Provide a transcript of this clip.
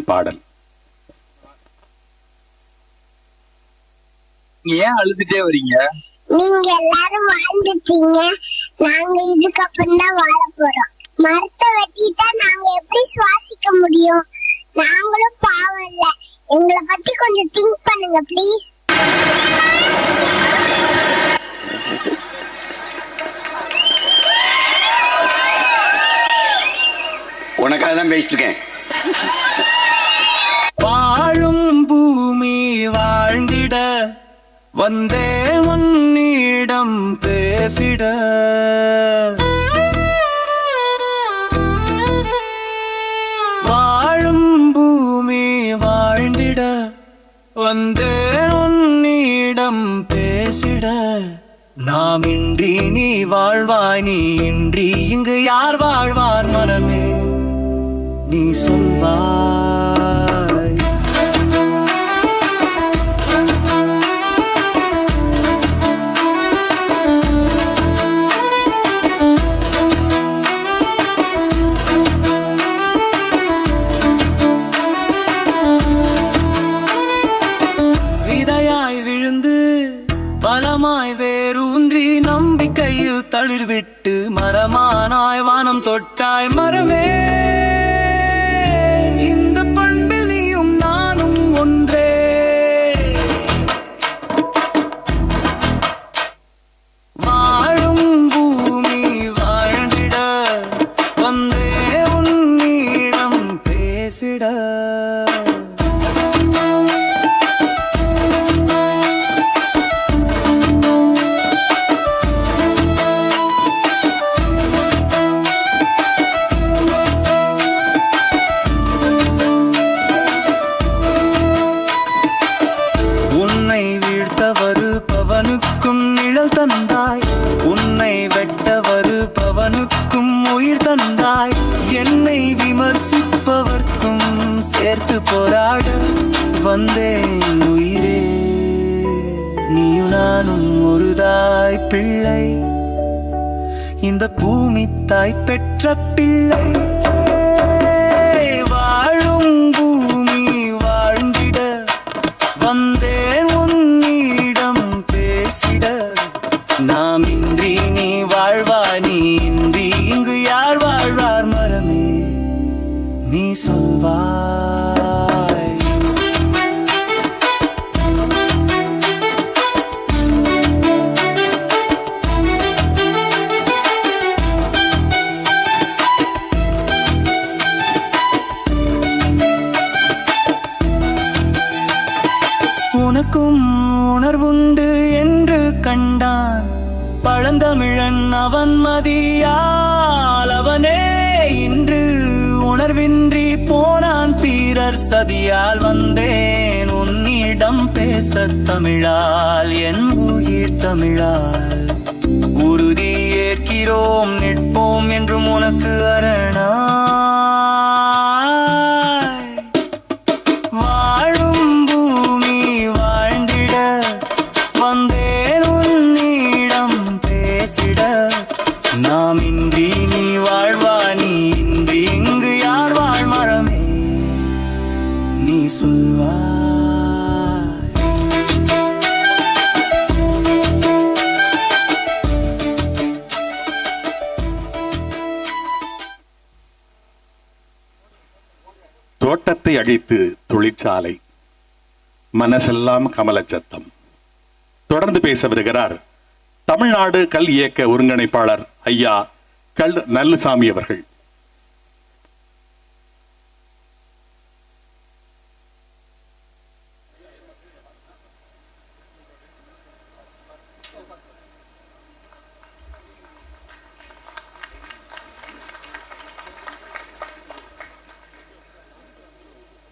பாடல். ஏன் அழுதுட்டே வரீங்க? நீங்க எல்லாரும் வாழ்ந்துட்டீங்க. நாங்க இதுக்கப்புறம் தான் வாழ போறோம். மரத்தை வெட்டிட்டா நாங்க எப்படி சுவாசிக்க முடியும்? நாங்களும் பாவம் இல்ல. எங்களை பத்தி கொஞ்சம் திங்க் பண்ணுங்க ப்ளீஸ் உனக்காக தான் பேசிட்டு இருக்கேன். வாழ்ந்திட வந்தே உன்னிடம் பேசிட. வாழும் பூமி வாழ்ந்திட வந்தே உன்னிடம் பேசிட. நாம் இன்றி நீ வாழ்வாய் நீ இன்றி இங்கு யார் வாழ்வார் மனமே? நீ சொல்வார் மரமாய் வேரூன்றி நம்பிக்கையில் தளிர்விட்டு மரமானாய் வானம் தொட்டாய் மரமே. தந்தாய் உன்னை வெட்ட வருபவனுக்கும் உயிர் தந்தாய் என்னை விமர்சிப்பவர்க்கும் சேர்த்து போராட வந்தேன் உயிரே. நீயும் நானும் ஒருதாய் பிள்ளை. இந்த பூமி தாய் பெற்ற பிள்ளை. வாழும் பூமி வாழ்ந்திட வந்தே சொல்வாய் உனக்கும் உணர்வுண்டு என்று கண்டான் பழந்தமிழன் அவன் மதியால் அவனே இன்று. உணர்வின்றி போனான் பீரர் சதியால் வந்தேன். உன்னிடம் பேச தமிழால் என் உயிர் தமிழால். உறுதி ஏற்கிறோம் நிற்போம் என்றும் உனக்கு அரணா நாம் இன்றி நீ வாழ்வா நீ இன்றி சொல்வாய். தோட்டத்தை அழித்து தொழிற்சாலை. மனசெல்லாம் கமலச்சத்தம். தொடர்ந்து பேச வருகிறார் தமிழ்நாடு கல் இயக்க ஒருங்கிணைப்பாளர் ஐயா கல் நல்லுசாமி அவர்கள்.